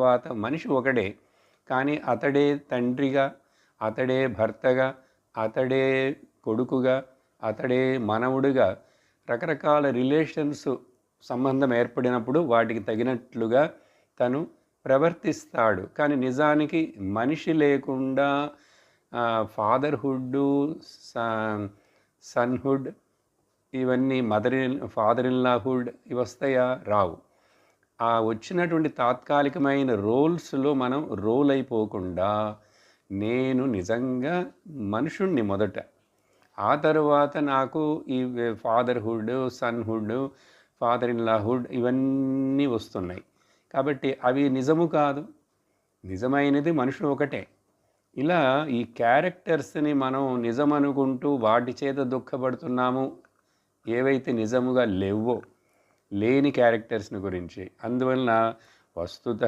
తర్వాత మనిషి ఒకడే కానీ అతడే తండ్రిగా అతడే భర్తగా అతడే కొడుకుగా అతడే మనవుడుగా రకరకాల రిలేషన్స్ సంబంధం ఏర్పడినప్పుడు వాటికి తగినట్లుగా తను ప్రవర్తిస్తాడు. కానీ నిజానికి మనిషి లేకుండా ఫాదర్హుడ్ సన్హుడ్ ఇవన్నీ మదర్ ఫాదర్ ఇన్ లాహుడ్ ఇవి వస్తాయా? రావు. ఆ వచ్చినటువంటి తాత్కాలికమైన రోల్స్లో మనం రోల్ అయిపోకుండా నేను నిజంగా మనుషుణ్ణి మొదట ఆ తర్వాత నాకు ఈ fatherhood sonhood father in lawhood ఇవన్నీ వస్తున్నాయి. కాబట్టి అవి నిజము కాదు నిజమైనది మనుషుడు ఒకటే. ఇలా ఈ క్యారెక్టర్స్ని మనం నిజం అనుకుంటూ వాటి చేత దుఃఖపడుతున్నాము ఏవైతే నిజముగా లేవో లేని క్యారెక్టర్స్ని గురించి. అందువలన వస్తుత